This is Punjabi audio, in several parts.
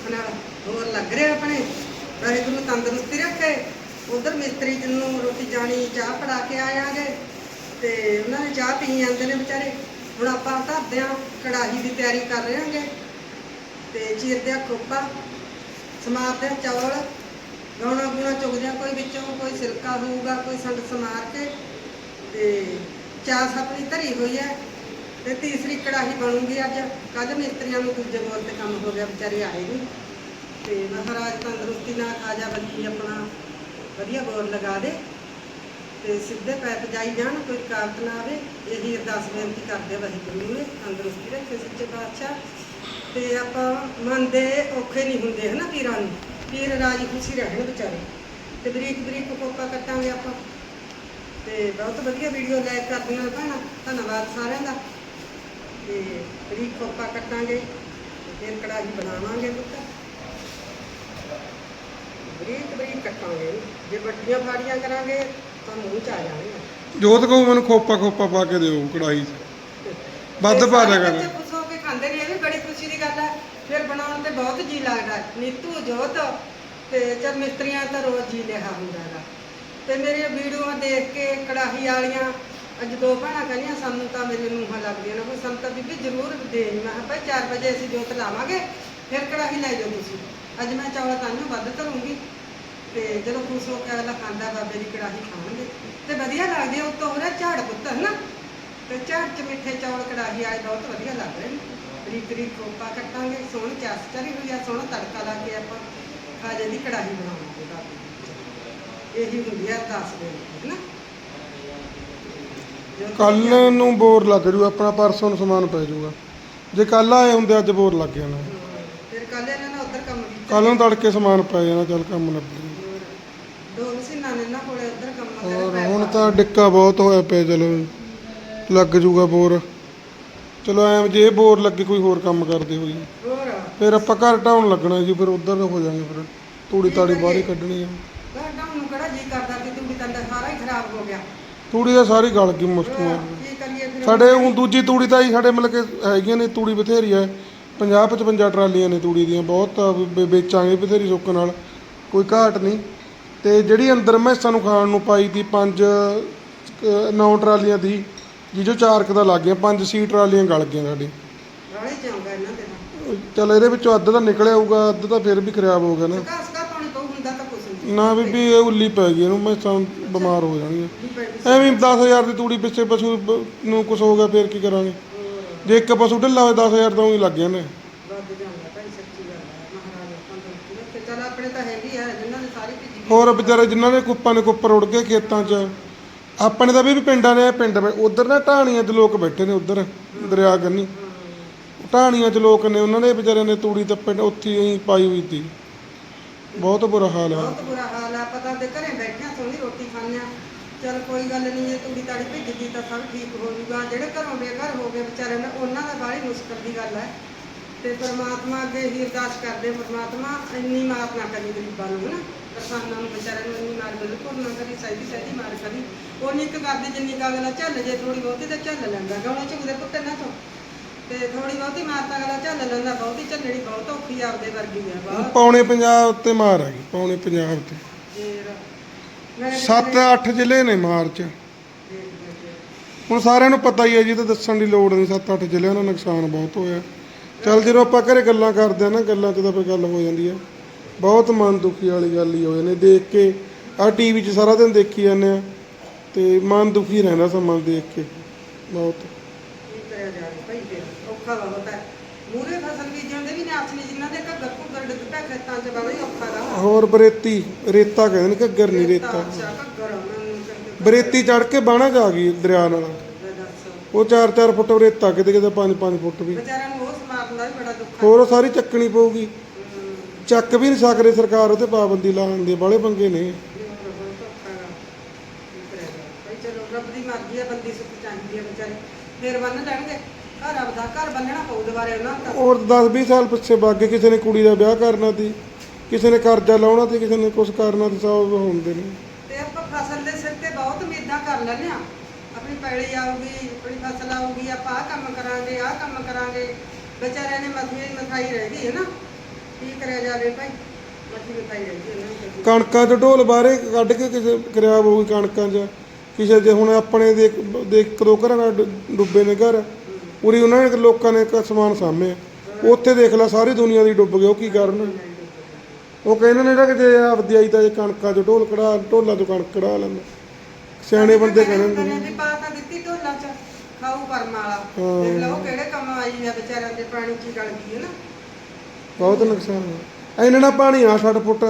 ਸੁੱਖ ਹੋਰ ਲੱਗ ਰਿਹਾ ਆਪਣੇ। ਵਾਹਿਗੁਰੂ ਤੰਦਰੁਸਤੀ ਰੱਖੇ। ਉਧਰ ਮਿਸਤਰੀ ਨੂੰ ਰੋਟੀ ਜਾਣੀ, ਚਾਹ ਫੜਾ ਕੇ ਆਇਆਗੇ ਤੇ ਉਹਨਾਂ ਨੇ ਚਾਹ ਪੀ ਜਾਂਦੇ ਨੇ ਵਿਚਾਰੇ। ਹੁਣ ਆਪਾਂ ਧਰਦੇ ਆ ਕੜਾਹੀ ਦੀ ਤਿਆਰੀ ਕਰ ਰਹੇ ਹਾਂਗੇ ਤੇ ਚੀਰਦੇ ਆ ਖੋਪਾ ਸਮਾਰਦੇ ਆ ਚੌਲ। ਗਾਉਣਾ ਗੁਣਾ ਚੁਗਦੇ ਆ ਕੋਈ ਵਿੱਚੋਂ ਕੋਈ ਸਿਰਕਾ ਹੋਊਗਾ, ਕੋਈ ਸੰਡ ਸਮਾਰ ਕੇ। ਤੇ ਚਾਹ ਆਪਣੀ ਧਰੀ ਹੋਈ ਹੈ। ਤੇ ਤੀਸਰੀ ਕੜਾਹੀ ਬਣੂਗੀ ਅੱਜ। ਕੱਲ ਮਿਸਤਰੀਆਂ ਨੂੰ ਦੂਜੇ ਬੋਲ ਤੇ ਕੰਮ ਹੋ ਗਿਆ, ਵਿਚਾਰੇ ਆਏ ਨਹੀਂ ਤੇ ਮਹਾਰਾਜ ਤੰਦਰੁਸਤੀ ਨਾਲ ਖਾਜਾ ਬੱਲੀ ਆਪਣਾ ਵਧੀਆ ਬੋਰ ਲਗਾ ਦੇ ਤੇ ਸਿੱਧੇ ਪੈਪ ਜਾਈ ਜਾਣ, ਕੋਈ ਰੁਕਾਵਟ ਨਾ ਆਵੇ। ਇਹੀ ਅਰਦਾਸ ਬੇਨਤੀ ਕਰਦੇ ਵਾਹਿਗੁਰੂ ਨੂੰ, ਤੰਦਰੁਸਤੀ ਰੱਖੇ ਸੱਚੇ ਪਾਤਸ਼ਾਹ। ਤੇ ਆਪਾਂ ਮੰਨਦੇ ਔਖੇ ਨਹੀਂ ਹੁੰਦੇ, ਹਨਾ ਪੀਰਾਂ ਨੂੰ? ਪੀਰ ਰਾਜੀ ਖੁਸ਼ੀ ਰਹਿਣ ਵਿਚਾਰੇ। ਤੇ ਬਰੀਕ ਬਰੀਕ ਕੋਕਾ ਕੱਟਾਂਗੇ ਆਪਾਂ। ਤੇ ਬਹੁਤ ਵਧੀਆ ਵੀਡੀਓ ਲਾਈਕ ਕਰਦੀਆਂ ਨੇ ਭੈਣਾਂ। ਧੰਨਵਾਦ ਸਾਰਿਆਂ ਦਾ। ਤੇ ਬਰੀਕ ਕੋਕਾ ਕੱਟਾਂਗੇ ਤੇ ਫਿਰ ਕੜਾਹੀ ਬਣਾਵਾਂਗੇ ਪੁੱਤ। ਬਰੀਕ ਬਰੀਕ ਕੱਟਾਂਗੇ। ਜੇ ਵੱਡੀਆਂ ਫਾੜੀਆਂ ਕਰਾਂਗੇ ਤਾਂ ਮੂੰਹ ਚ ਆ ਜਾਣਗੇ ਜੋਤ ਕਹੂ ਮੈਨੂੰ ਖੋਪਾ ਖੋਪਾ ਪਾ ਕੇ ਦਿਓ ਕੜਾਈ 'ਚ। ਵੱਧ ਪਾ ਦਿਆ ਕਰ। ਬੱਚੇ ਖੁਸ਼ ਹੋ ਕੇ ਖਾਂਦੇ ਨੇ ਇਹ ਵੀ ਬੜੀ ਖੁਸ਼ੀ ਦੀ ਗੱਲ ਹੈ ਫਿਰ ਬਣਾਉਣ ਤੇ ਬਹੁਤ ਜੀ ਲੱਗਦਾ। ਹੈ। ਨੀਤੂ ਜੋਤ ਤੇ ਚਲ ਮਿਸਤਰੀਆਂ ਤਾਂ ਰੋਜ਼ ਜੀ ਲਿਆ ਹੁੰਦਾ ਹੈਗਾ ਤੇ ਮੇਰੀਆਂ ਵੀਡੀਓਆਂ ਦੇਖ ਕੇ ਕੜਾਹੀ ਵਾਲੀਆਂ ਅੱਜ ਦੋ ਭੈਣਾਂ ਕਹਿੰਦੀਆਂ ਸਾਨੂੰ, ਤਾਂ ਮੇਰੇ ਨੂੰਹਾਂ ਲੱਗਦੀਆਂ ਨੇ ਕੋਈ ਸਾਨੂੰ ਤਾਂ ਬੀਬੀ, ਜ਼ਰੂਰ ਦੇ। ਮੈਂ ਕਿਹਾ, ਭਾਈ 4 ਵਜੇ ਅਸੀਂ ਜੋਤ ਲਾਵਾਂਗੇ, ਫਿਰ ਕੜਾਹੀ ਲੈ ਜਾਓ ਤੁਸੀਂ। ਅੱਜ ਮੈਂ ਚੌਲ ਤਾਂਨੂੰ ਵੱਧ ਧਰੂੰਗੀ। ਤੇ ਜਦੋਂ ਖੁਸ਼ ਹੋ ਕੇ ਅਗਲਾ ਖਾਂਦਾ, ਬਾਬੇ ਦੀ ਕੜਾਹੀ ਖਾਣਗੇ। ਤੇ ਵਧੀਆ ਲੱਗਦੀ ਉੱਤੋਂ ਹੋ ਰਿਹਾ ਝਾੜ ਪੁੱਤ ਹਨਾ ਤੇ ਝਾੜ ਚ ਮਿੱਠੇ ਚੌਲ, ਕੜਾਹੀ ਆਏ ਬਹੁਤ ਵਧੀਆ ਲੱਗ ਰਹੇ ਨੇ। ਬਰੀਕ ਬਰੀਕ ਕੋਪਾ ਕੱਟਾਂਗੇ, ਸੋਹਣੀ ਚਾਸ ਚਰੀ ਹੋਈ ਆ, ਸੋਹਣਾ ਤੜਕਾ ਲਾ ਕੇ ਆਪਾਂ ਖਾਜੇ ਦੀ ਕੜਾਹੀ ਬਣਾਵਾਂਗੇ ਬਾਬੇ ਦੀ। ਇਹੀ ਹੁੰਦੀ ਆ ਅਰਦਾਸ ਦੇ ਹਨਾ ਜੋ ਕੱਲ ਨੂੰ ਬੋਰ ਲੱਗ ਜੂ ਆਪਣਾ ਪਰਸੋਂ ਨੂੰ ਸਮਾਨ ਪੈ ਜਾਊਗਾ ਜੇ ਕੱਲ ਆਏ ਹੁੰਦੇ ਅੱਜ ਬੋਰ ਲੱਗ ਜਾਣਾ। ਫਿਰ ਕੱਲ ਇਹਨਾਂ ਨੇ ਉਧਰ ਕੰਮ ਕੀਤਾ। ਕੱਲ ਨੂੰ ਤੜਕੇ ਸਮਾਨ ਪੈ ਜਾਣਾ ਚੱਲ ਕੰਮ ਲੱਗ ਜੂ ਦੋ ਮਸ਼ੀਨਾਂ ਨੇ ਇਹਨਾਂ ਕੋਲੇ ਉਧਰ ਕੰਮ ਹੋਰ ਕਰੇ ਹੁਣ ਤਾਂ ਡਿੱਕਾ ਬਹੁਤ ਹੋਇਆ ਪਿਆ ਚਲੋ। ਲੱਗ ਜੂਗਾ ਬੋਰ। ਚਲੋ ਐ ਜੇ ਬੋਰ ਲੱਗੇ ਕੋਈ ਹੋਰ ਕੰਮ ਕਰਦੇ ਹੋਈ। ਹੋਰ? ਫਿਰ ਆਪਾਂ ਘਰ ਢਾਉਣ ਲੱਗਣਾ ਜੀ ਫਿਰ ਉਧਰ ਹੋ ਜਾਾਂਗੇ ਫਿਰ ਤੂੜੀ ਤਾੜੀ ਬਾਹਰ ਹੀ ਕੱਢਣੀ ਆ। ਘਾਟਾ ਨੂੰ ਕਿਹੜਾ ਜੀ ਕਰਦਾ ਕਿ ਤੂੜੀ ਤੰਦਾ ਸਾਰਾ ਹੀ ਖਰਾਬ ਹੋ ਗਿਆ ਤੂੜੀ ਤਾਂ ਸਾਰੀ ਗਲ ਗਈ ਮੁਸ਼ਕ ਕੀ ਕਰੀਏ ਫਿਰ ਸਾਡੇ ਹੁਣ ਦੂਜੀ ਤੂੜੀ ਤਾਂ ਹੀ ਸਾਡੇ ਮਤਲਬ ਕਿ ਹੈਗੀਆਂ ਨੇ ਤੂੜੀ ਬਥੇਰੀ ਹੈ 50 55 ਟਰਾਲੀਆਂ ਨੇ ਤੂੜੀ ਦੀਆਂ ਬਹੁਤ ਆ, ਵੇ- ਵੇਚਾਂਗੇ ਬਥੇਰੀ ਸੁੱਕ ਨਾਲ ਕੋਈ ਘਾਟ ਨਹੀਂ। ਤੇ ਜਿਹੜੀ ਅੰਦਰ ਮੈਸਾਂ ਨੂੰ ਖਾਣ ਨੂੰ ਪਾਈ ਤੀ ਪੰਜ ਅ, ਨੌ ਟਰਾਲੀਆਂ ਦੀ ਜਿਹੋ ਚਾਰ ਕੁ ਦਾ ਲੱਗ ਗਿਆ ਪੰਜ ਸੀ ਟਰਾਲੀਆਂ ਗਲ ਗਈਆਂ ਸਾਡੀ। ਇਹਨਾਂ ਦੇ ਨਾਲ ਚਲ ਇਹਦੇ ਵਿੱਚੋਂ ਅੱਧ ਤਾਂ ਨਿਕਲਿਆ ਹੋਊਗਾ ਅੱਧ ਤਾਂ ਫਿਰ ਵੀ ਖਰਾਬ ਹੋ ਗਿਆ ਨਾ। ਸਕਾ ਨਾ ਬੀਬੀ, ਇਹ ਉੱਲੀ ਪੈ ਗਈ, ਇਹਨੂੰ ਮੈਸਾਂ ਬਿਮਾਰ ਹੋ ਜਾਣੀ ਵੀ ਪੈਂਦੀ ਐਵੇਂ 10000 ਦੀ ਤੂੜੀ ਪਿੱਛੇ ਪਸ਼ੂ ਬ- ਨੂੰ ਕੁਝ ਹੋ ਗਿਆ, ਫੇਰ ਕੀ ਕਰਾਂਗੇ? ਜੇ ਇੱਕ ਪਸ਼ੂ ਢਿੱਲਾ ਹੋਵੇ 10000 ਤਾਂ ਉਹੀ ਲੱਗ ਜਾਂਦੇ। ਵੱਧ ਜਾਂਦਾ ਭਾਈ ਸੱਚੀ ਗੱਲ ਹੈ ਮਹਾਰਾਜ ਆਪਾਂ ਨੂੰ ਤੇ ਚੱਲ ਆਪਣੇ ਤਾਂ ਹੈਗੀ ਆ ਜਿਨ੍ਹਾਂ ਨੇ ਸਾਰੀ ਭਿੱਜੀ ਹੋਰ ਵਿਚਾਰੇ ਜਿਨ੍ਹਾਂ ਦੇ ਕੁੱਪਾਂ ਦੇ ਕੁੱਪਰ ਉੜ ਗਏ ਖੇਤਾਂ 'ਚ। ਆਪਣੇ ਤਾਂ ਵੀ ਪਿੰਡਾਂ ਨੇ, ਪਿੰਡ ਉਧਰ ਨਾ ਢਾਣੀਆਂ 'ਚ ਲੋਕ ਬੈਠੇ ਨੇ, ਉਧਰ, ਦਰਿਆ ਕੰਨੀ। ਢਾਣੀਆਂ 'ਚ ਲੋਕ ਨੇ, ਉਹਨਾਂ ਨੇ ਵਿਚਾਰਿਆਂ ਨੇ ਤੂੜੀ ਤਾਂ ਪਿੰਡ ਉੱਥੇ ਹੀ ਪਾਈ ਹੋਈ ਸੀ ਬਹੁਤ ਬੁਰਾ ਹਾਲ ਹੈ। ਬਹੁਤ ਬੁਰਾ ਹਾਲ ਆ ਪਤਾ ਤੇ ਘਰੇ ਬੈਠਿਆ ਸੋਹਣੀ ਰੋਟੀ ਖਾਂਦੇ ਚਲ ਕੋਈ ਗੱਲ ਨਹੀਂ, ਜੇ ਤੂੜੀ ਤਾੜੀ ਭਿੱਜ ਤਾਂ ਸਭ ਠੀਕ ਹੋ ਜੂਗਾ। ਜਿਹੜੇ ਘਰੋਂ ਬੇਘਰ ਹੋ ਗਏ ਵਿਚਾਰੇ ਨੇ, ਉਹਨਾਂ ਦਾ ਬਾਹਲੀ ਮੁਸ਼ਕਲ ਦੀ ਗੱਲ ਹੈ। ਤੇ ਪਰਮਾਤਮਾ ਅੱਗੇ ਹੀ ਅਰਦਾਸ ਕਰਦੇ ਪਰਮਾਤਮਾ ਇੰਨੀ ਮਾਰ ਨਾ ਕਰੀ ਗਰੀਬਾਂ ਨੂੰ ਨਾ ਕਿਸਾਨਾਂ ਨੂੰ, ਵਿਚਾਰਿਆਂ ਨੂੰ ਇੰਨੀ ਮਾਰ ਬਿਲਕੁਲ ਨਾ ਕਰੀ ਸਹੀ ਸਹਿਦੀ ਮਾਰ ਕਰੀ। ਉਨੀ ਕੁ ਕਰਦੇ ਜਿੰਨੀ ਕੁ ਝੱਲ ਜੇ ਥੋੜੀ ਬਹੁਤੀ ਤਾਂ ਝੱਲ ਲੈਂਦਾ ਗਾਉਣਾ ਝੁਕਦੇ ਪੁੱਤੇ ਨਾ ਤੋਂ। ਤੇ ਥੋੜੀ ਬਹੁਤੀ ਮਾਰ ਤਾਂ ਅਗਲਾ ਝੱਲ ਲੈਂਦਾ ਬਹੁਤੀ ਝੱਲਣੀ ਬਹੁਤ ਔਖੀ ਆ ਆਪਦੇ ਵਰਗੀ ਆ ਬਾਹਰ ਪੌਣੇ ਪੰਜਾਬ ਤੇ ਮਾਰ ਆ ਗਈ ਪੌਣੇ ਪੰਜਾਬ ਤੇ ਫੇਰ ਮੈਂ 7-8 ਜ਼ਿਲ੍ਹੇ ਨੇ ਮਾਰਚ ਹੁਣ ਸਾਰਿਆਂ ਨੂੰ ਪਤਾ ਹੀ ਹੈ ਜੀ ਤਾਂ ਦੱਸਣ ਦੀ ਲੋੜ ਨਹੀਂ 7-8 ਜ਼ਿਲ੍ਹਿਆਂ ਦਾ ਨੁਕਸਾਨ ਬਹੁਤ ਹੋਇਆ। ਚੱਲ ਜਦੋਂ ਆਪਾਂ ਘਰੇ ਗੱਲਾਂ ਕਰਦੇ ਆ ਨਾ ਗੱਲਾਂ 'ਚ ਤਾਂ ਫਿਰ ਗੱਲ ਹੋ ਜਾਂਦੀ ਹੈ ਬਹੁਤ ਮਨ ਦੁਖੀ ਵਾਲੀ ਗੱਲ ਹੀ ਹੋ ਜਾਂਦੀ ਦੇਖ ਕੇ ਆਹ ਟੀਵੀ 'ਚ ਸਾਰਾ ਦਿਨ ਦੇਖੀ ਜਾਂਦੇ ਆ ਤੇ ਮਨ ਦੁਖੀ ਰਹਿੰਦਾ ਸਮਾਂ ਦੇਖ ਕੇ ਬਹੁਤ। ਕੀ ਕਰਿਆ ਜਾਵੇ ਭਾਈ ਔਖਾ ਬਹੁਤ ਹੈ ਮੂਰੇ ਫਸਲ ਬੀਜਣ ਦੇ ਵੀ ਨੇ ਆਸਨੀ ਜਿਨ੍ਹਾਂ ਦੇ ਘੱਗਰ ਘੁੱਗਰ ਡਿੱਗ ਪਿਆ ਖੇਤਾਂ 'ਚ ਬੜਾ ਹੀ ਔਖਾ ਦਾ ਹੋਰ ਬਰੇਤੀ ਰੇਤਾ ਕਹਿੰਦੇ ਨੇ ਘੱਗਰ ਨਹੀਂ ਰੇਤਾ ਅੱਛਾ ਘੱਗਰ ਮੈਨੂੰ ਕਹਿੰਦੇ ਬਰੇਤੀ ਚੜ ਕੇ ਬਾਣਾ ਜਾ ਗਈ ਦਰਿਆ ਨਾਲ। ਉਹ 4-4 ਫੁੱਟ ਰੇਤਾ ਕਿਤੇ ਕਿਤੇ 5-5 ਫੁੱਟ ਵੀ। ਵਿਚਾਰਿਆਂ ਨੂੰ ਉਹ ਸਮਾਰਨ ਦਾ ਵੀ ਬੜਾ ਦੁੱਖ ਹੋਰ ਸਾਰੀ ਚੱਕਣੀ ਪਊਗੀ। ਚੱਕ ਵੀ ਨਹੀਂ ਸਕਦੇ ਸਰਕਾਰ ਉਹਤੇ ਪਾਬੰਦੀ ਲਾਉਣ ਦੇ ਬਾਲੇ ਪੰਗੇ ਨੇ। ਚਲੋ ਰੱਬ ਦੀ ਮਰਜ਼ੀ ਹੈ ਬੰਦੀ ਸੁੱਖ ਚਾਹੀਦੀ ਹੈ ਵਿਚਾਰੇ। ਫੇਰ ਬੰਨ ਲੈਣਗੇ। ਘਰ ਆਪਦਾ ਘਰ ਬੰਨਣਾ ਪਊ ਦੁਬਾਰੇ ਉਹਨਾਂ ਨੂੰ ਤਾਂ। ਔਰ 10-20 ਸਾਲ ਪਿੱਛੇ ਬਾਗੇ ਕਿਸੇ ਨੇ ਕੁੜੀ ਦਾ ਵਿਆਹ ਕਰਨਾ ਸੀ ਕਿਸੇ ਨੇ ਕਰਜ਼ਾ ਲਾਉਣਾ ਤੇ ਕਿਸੇ ਨੇ ਕੁਝ ਕਰਨਾ ਤੇ ਸਭ ਹੁੰਦੇ ਨੇ। ਤੇ ਆਪਾਂ ਫਸਲ ਦੇ ਸਿਰ ਤੇ ਬਹੁਤ ਉਮੀਦਾਂ ਕਰ ਲੈਂਦੇ ਆ ਆਪਣੀ ਪੈਲੀ ਆਊਗੀ ਆਪਣੀ ਫਸਲ ਆਊਗੀ ਆਪਾਂ ਆਹ ਕੰਮ ਕਰਾਂਗੇ ਆਹ ਕੰਮ ਕਰਾਂਗੇ। ਵਿਚਾਰਿਆਂ ਨੇ ਮਥੀ ਮਥਾਈ ਰਹਿ ਗਈ ਹੈ ਨਾ। ਕੀ ਕਰਿਆ ਜਾਵੇ ਭਾਈ? ਮੱਛੀ ਬਤਾਈ ਜਾਂਦੀ ਉਹਨਾਂ ਨੂੰ। ਕਣਕਾਂ ਚ ਢੋਲ ਬਾਰੇ ਕੱਢ ਕੇ ਕਿਸੇ ਖਰਾਬ ਹੋ ਗਈ ਕਣਕਾਂ ਚ। ਕਿਸੇ ਜੇ ਹੁਣ ਆਪਣੇ ਦੇ ਦੇ ਇੱਕ ਦੋ ਘਰਾਂ ਨਾਲ ਡੁ- ਡੁੱਬੇ ਨੇ ਘਰ। ਪੂਰੀ ਉਹਨਾਂ ਨੇ ਲੋਕਾਂ ਨੇ ਇੱਕ ਸਮਾਨ ਸਾਂਭਿਆ ਉੱਥੇ ਦੇਖ ਲੈ ਸਾਰੀ ਦੁਨੀਆ ਦੀ ਡੁੱਬ ਗਈ ਉਹ ਕੀ ਕਰਨ ਉਹ ਕਹਿੰਦੇ ਨੇ ਕਿ ਜੇ ਆਪਦੀ ਆਈ ਤਾਂ ਇਹ ਕਣਕਾਂ ਚ ਢੋਲ ਕਢਾ ਢੋਲਾਂ ਤੋਂ ਕਣਕ ਕਢਾ ਲੈਂਦਾ। ਸਿਆਣੇ ਬੰਦੇ ਕਹਿੰਦੇ ਨੇ ਵੀ ਪਾ ਤਾਂ ਦਿੱਤੀ ਢੋਲਾਂ ਚ ਖਾਊ ਕਰਮ ਵਾਲਾ। ਹਾਂ। ਦੇਖ ਲਓ ਕਿਹੜੇ ਕੰਮ ਆਈ ਆ ਵਿਚਾਰਿਆਂ ਦੇ ਪਾਣੀ ਚ ਹੀ ਗਲ ਗਈ ਹੈ ਨਾ। ਬਹੁਤ ਨੁਕਸਾਨ ਹੋਇਆ। ਇਹਨਾਂ ਨਾਲ ਪਾਣੀ ਆ 60 ਫੁੱਟ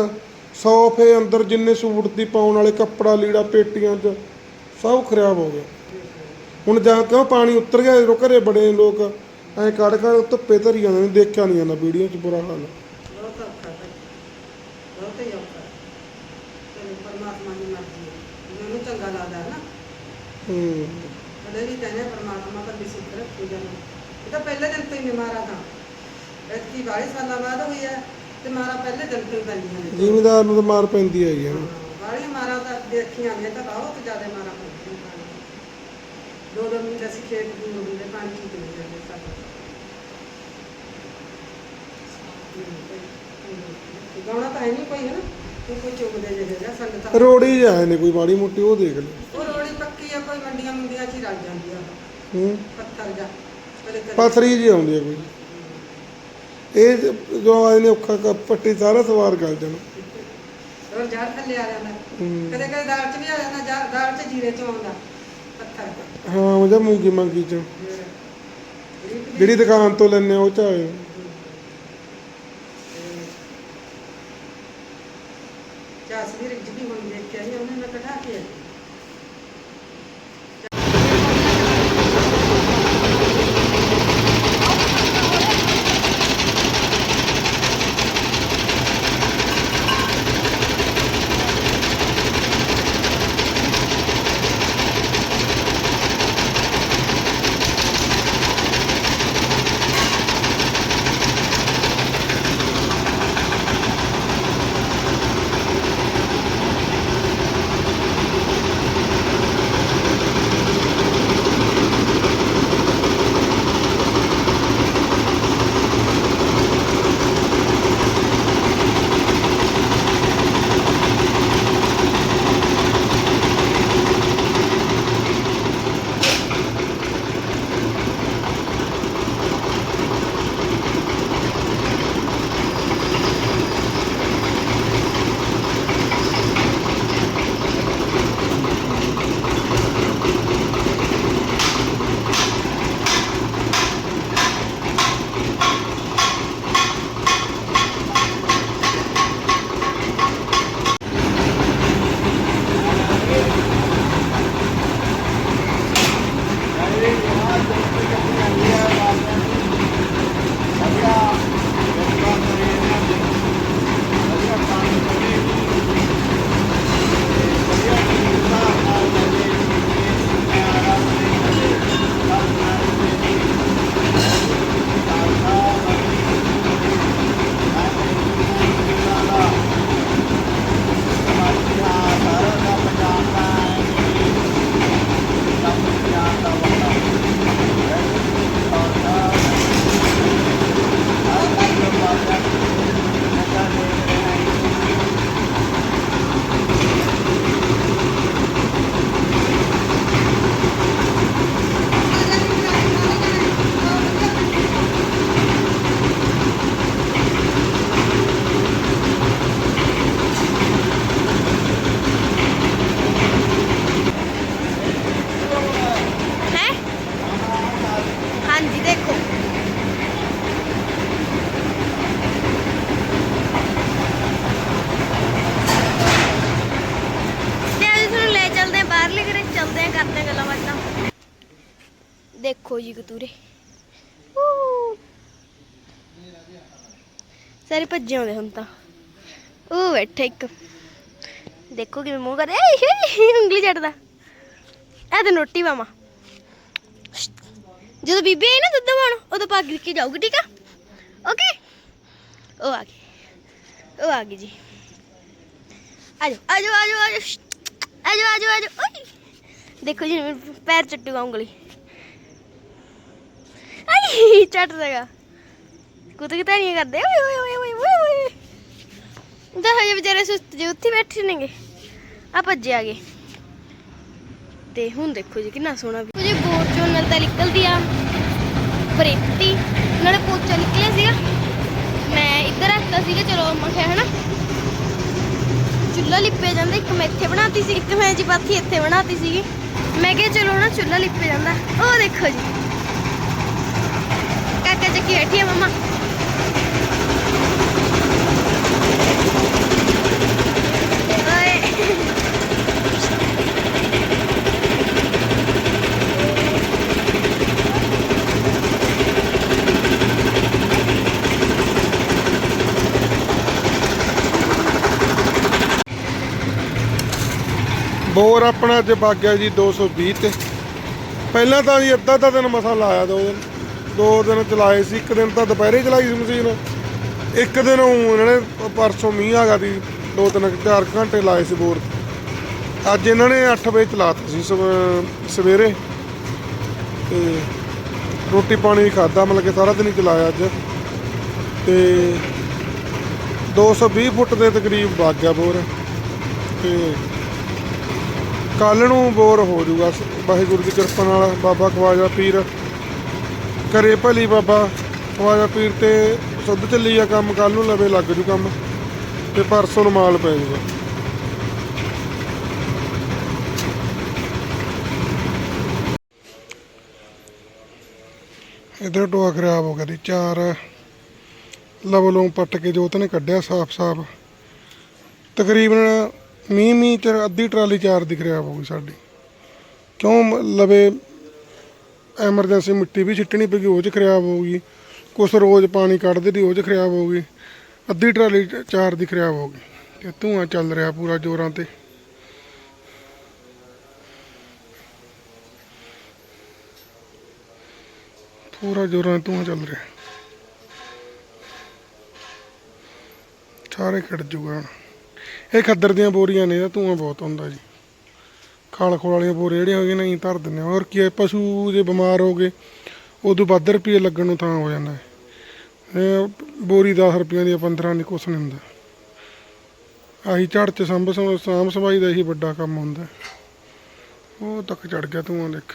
100 ਫੇ ਅੰਦਰ ਜਿੰਨੇ ਸੂਟ ਦੀ ਪਾਉਣ ਵਾਲੇ ਕੱਪੜਾ ਲੀੜਾ ਪੇਟੀਆਂ 'ਚ ਸਭ ਖਰਾਬ ਹੋ ਗਿਆ। ਹੁਣ ਜਾਂ ਕਿਉਂ ਪਾਣੀ ਉਤਰ ਗਿਆ? ਜਦੋਂ ਘਰੇ ਬੜੇ ਲੋਕ। ਐ ਕੱਢ ਕੱਢ ਧੁੱਪੇ ਧਰੀ ਜਾਂਦੇ ਨੇ ਦੇਖਿਆ ਨਹੀਂ ਜਾਂਦਾ ਵੀਡੀਓ 'ਚ ਬੁਰਾ ਹਾਲ। ਬਹੁਤ ਔਖਾ ਭਾਈ ਬਹੁਤ ਹੀ ਔਖਾ। ਚਲੋ ਪਰਮਾਤਮਾ ਦੀ ਮਰਜ਼ੀ ਹੈ। ਜਿਹਨੂੰ ਚੰਗਾ ਲੱਗਦਾ ਹੈ ਨਾ ਹੂੰ। ਕਦੇ ਵੀ ਕਹਿੰਦੇ ਪਰਮਾਤਮਾ ਤਾਂ ਬਿਸੁੱਖ ਰੱਖੂ ਜਾਣਾ। ਇਹ ਤਾਂ ਪਹਿਲੇ ਦਿਨ ਤੋਂ ਹੀ ਬਿਮਾਰਾ ਤਾਂ। ਐਤਕੀ ਬਾਈ ਸਾਲਾਂ ਬਾਅਦ ਹੋਈ ਹੈ ਤੇ ਮਾਰਾ ਪਹਿਲੇ ਦਿਨ ਤੋਂ ਹੀ ਪੈਂਦੀਆਂ ਨੇ। ਜ਼ਿਮੀਦਾਰ ਨੂੰ ਤਾਂ ਮਾਰ ਪੈਂਦੀ ਹੈਗੀ ਹੈ ਬਾੜੀ ਮਾਰਾ ਤਾਂ ਦੇਖੀਆਂ ਨੇ ਤਾਂ ਬਹੁਤ ਜ਼ਿਆਦਾ ਮਾਰਾ ਦੋ ਦੋ ਮਿੰਟ ਅਸੀਂ ਖੇਤ ਦੀ ਹੁੰਦੇ ਪਾਣੀ ਚ ਚਲੇ ਜਾਂਦੇ ਸਾਡੇ। ਗਾਉਣਾ ਤਾਂ ਹੈ ਨਹੀਂ ਕੋਈ ਹੈ ਨਾ ਕੋਈ ਕੋਈ ਚੁਗਦੇ ਜਿਹੇ ਜਾਂ ਸੰਗਤ ਰੋੜੀ ਜਾਏ ਨੇ ਕੋਈ ਮਾੜੀ ਮੋਟੀ ਉਹ ਦੇਖ ਲੈ ਉਹ ਰੋੜੀ ਪੱਕੀ ਆ ਕੋਈ ਮੰਡੀਆਂ ਮੁੰਡੀਆਂ ਚ ਹੀ ਰਲ ਜਾਂਦੀ ਆ। ਹੂੰ। ਪੱਥਰ ਜਾ ਪਥਰੀ ਜੀ ਆਉਂਦੀ ਹੈ ਕੋਈ। ਇਹ ਜ- ਆਏ ਨੇ ਔਖਾ ਕ- ਪੱਟੀ ਸਾਰਾ ਸਵਾਰ ਕਰ ਜਾਣਾ ਹੋਰ ਜਾੜ ਥੱਲੇ ਆ ਜਾਂਦਾ। ਕਦੇ ਕਦੇ ਦਾਲ ਚ ਵੀ ਆ ਜਾਂਦਾ ਜਾ- ਦਾਲ ਚ ਜੀਰੇ ਚ ਆਉਂਦਾ। ਹਾਂ ਉਹ ਜਾਂ ਮੂੰਗੀ ਮੰਗੀ ਚ। ਜਿਹੜੀ ਦੁਕਾਨ ਤੋਂ ਲੈਣੇ ਉਹ ਚ ਆਏ ਚਾਸ ਵੀ ਰਿਜ ਵੀ ਹੁਣ ਦੇਖ ਉਹਨੇ ਮੈਂ ਕਢਾ ਕੇ ਦੇਖੋ। ਸਾਰੇ ਭੱਜੇ ਆਉਂਦੇ ਹੁਣ ਤਾਂ। ਉਹ ਬੈਠੇ ਇੱਕ। ਦੇਖੋ ਕਿਵੇਂ ਮੂੰਹ ਕਰਦਾ। ਉਂਗਲੀ ਛੱਡਦਾ ਇਹ ਤੇ ਨੋਟੀ ਮਾਮਾ ਜਦੋਂ ਬੀਬੀ ਆਈ ਨਾ ਦੁੱਧ ਪਾਉਣ, ਉਦੋਂ ਪੱਗ ਕੇ ਜਾਊਗੀ, ਠੀਕ ਆ? ਓਕੇ? ਉਹ ਆ ਗਈ। ਉਹ ਆ ਗਈ ਜੀ। ਆਜੋ ਆਜੋ ਆਜੋ ਆਜੋ। ਆਜੋ ਆਜੋ ਆਜੋ। ਦੇਖੋ ਜੀ ਮੇਰੇ ਪੈਰ ਚੱਟੂਗਾ ਉਂਗਲੀ। ਚੱਟ ਦੇਗਾ ਕੁੱਤੇ ਕਿ ਕਰਦੇ ਓਏ ਓਏ ਓਏ ਓਏ ਓਏ ਤਾਂ ਹਜੇ ਵਿਚਾਰੇ ਸੁਸਤ ਜੇ, ਉੱਥੇ ਬੈਠੇ ਨੇਗੇ। ਆ ਭੱਜੇ ਆ ਤੇ ਹੁਣ ਦੇਖੋ ਜੀ, ਕਿੰਨਾ ਸੋਹਣਾ ਵੀ ਜੀ, ਬੋਰ ਚੋਂ ਨਲ ਤਾਂ ਨਿਕਲਦੀ ਆ। ਪ੍ਰੇਤੀ। ਨਾਲੇ ਪੋਚਾ ਨਿਕਲਿਆ ਸੀਗਾ। ਮੈਂ ਇੱਧਰ ਰੱਖਤਾ ਸੀਗਾ, ਚਲੋ ਮੈਂ ਕਿਹਾ ਹਨਾ। ਚੁੱਲ੍ਹਾ ਲਿਪਿਆ ਜਾਂਦਾ, ਇੱਕ ਮੈਂ ਇੱਥੇ ਬਣਾਤੀ ਸੀ, ਇੱਕ ਮੈਂ ਜੀ ਪਾਥੀ ਇੱਥੇ ਬਣਾਤੀ ਸੀਗੀ। ਮੈਂ ਕਿਹਾ ਚਲੋ ਨਾ, ਚੁੱਲ੍ਹਾ ਲਿਪਿਆ ਜਾਂਦਾ। ਉਹ ਦੇਖੋ ਜੀ। ਕਾਕਾ ਚੱਕੀ ਬੈਠੀ ਆ ਬੋਰ ਆਪਣਾ ਅੱਜ ਵਗ ਗਿਆ ਜੀ 220 ਤੇ। ਪਹਿਲਾਂ ਤਾਂ ਜੀ ਅੱਧਾ ਅੱਧਾ ਦਿਨ ਮਸਾ ਲਾਇਆ ਦੋ ਦਿਨ। ਦੋ ਦਿਨ ਚਲਾਏ ਸੀ, ਇੱਕ ਦਿਨ ਤਾਂ ਦੁਪਹਿਰੇ ਚਲਾਈ ਸੀ ਮਸ਼ੀਨ। ਇੱਕ ਦਿਨ ਉਹ ਇਹਨਾਂ ਨੇ ਪਰਸੋਂ ਮੀਂਹ ਆ ਗਿਆ ਸੀ, ਦੋ ਤਿੰਨ ਚਾਰ ਘੰਟੇ ਲਾਏ ਸੀ ਬੋਰ। ਅੱਜ ਇਹਨਾਂ ਨੇ 8 ਵਜੇ ਚਲਾਤਾ ਸੀ ਸਵੇਰੇ। ਤੇ ਰੋਟੀ ਪਾਣੀ ਵੀ ਖਾਦਾ ਮਤਲਬ ਕਿ ਸਾਰਾ ਦਿਨ ਹੀ ਚਲਾਇਆ ਅੱਜ। ਤੇ 220 ਫੁੱਟ ਦੇ ਤਕਰੀਬ ਵਗ ਗਿਆ ਬੋਰ। ਤੇ ਕੱਲ ਨੂੰ ਬੋਰ ਹੋ ਜਾਊਗਾ। ਸ- ਵਾਹਿਗੁਰੂ ਦੀ ਕਿਰਪਾ ਨਾਲ ਬਾਬਾ ਖਵਾਜਾ ਪੀਰ ਕਰੇ ਭਲੀ ਬਾਬਾ ਖਵਾਜਾ ਪੀਰ ਤੇ ਸੁੱਧ ਚੱਲੀ ਆ ਕੰਮ ਕੱਲ ਨੂੰ ਲਵੇ ਲੱਗ ਜੂ ਕੰਮ ਤੇ ਪਰਸੋਂ ਨੂੰ ਮਾਲ ਪੈ ਜਾਊਗਾ ਇਧਰ ਟੋਆ ਖਰਾਬ ਹੋ ਗਿਆ ਦੀ ਚਾਰ ਲਵਲੋਂ ਪੱਟ ਕੇ ਜੋਤ ਨੇ ਕੱਢਿਆ ਸਾਫ਼-ਸਾਫ਼ ਤਕਰੀਬਨ ਮੀਂਹ ਮੀਂਹ ਚ ਅੱਧੀ ਟਰਾਲੀ ਚਾਰ ਦੀ ਖਰਾਬ ਹੋ ਗਈ ਸਾਡੀ। ਕਿਉਂ ਲਵੇ ਐਮਰਜੈਂਸੀ ਮਿੱਟੀ ਵੀ ਛਿੱਟਣੀ ਪਈ ਉਹ ਚ ਖਰਾਬ ਹੋ ਗਈ ਕੁਛ ਰੋਜ਼ ਪਾਣੀ ਕੱਢਦੇ ਦੀ ਉਹ ਚ ਖਰਾਬ ਹੋ ਗਈ ਅੱਧੀ ਟਰਾਲੀ ਚਾਰ ਦੀ ਖਰਾਬ ਹੋ ਗਈ ਤੇ ਧੂਆਂ ਚੱਲ ਰਿਹਾ ਪੂਰਾ ਜ਼ੋਰਾਂ ਤੇ। ਪੂਰਾ ਜ਼ੋਰਾਂ ਤੇ ਧੂਆਂ ਚੱਲ ਰਿਹਾ। ਸਾਰੇ ਖੜ ਜੂਗਾ ਹੁਣ। ਇਹ ਖੱਦਰ ਦੀਆਂ ਬੋਰੀਆਂ ਨੇ, ਇਹਦਾ ਧੂਆਂ ਬਹੁਤ ਹੁੰਦਾ ਜੀ। ਖਾਲ ਖੋਲ ਵਾਲੀਆਂ ਬੋਰੀਆਂ ਜਿਹੜੀਆਂ ਹੋ ਗਈਆਂ ਨਹੀਂ ਧਰ ਦਿੰਦੇ ਆ। ਹੋਰ ਕੀ ਹੈ, ਪਸ਼ੂ ਜੇ ਬਿਮਾਰ ਹੋ ਗਏ, ਉਦੋਂ ਵੱਧ ਰੁਪਏ ਲੱਗਣ ਨੂੰ ਤਾਂ ਹੋ ਜਾਂਦਾ ਹੈ। ਬੋਰੀ 10 ਰੁਪਈਆਂ ਦੀ 15 ਦੀ ਕੁਛ ਨਹੀਂ ਹੁੰਦਾ। ਆਹੀ ਝੜ ਚ ਸੰਭ ਸਾਂਭ ਸਫ਼ਾਈ ਦਾ ਇਹੀ ਵੱਡਾ ਕੰਮ ਹੁੰਦਾ ਉਹ ਤੱਕ ਚੜ ਗਿਆ ਧੂਆਂ ਦੇਖ।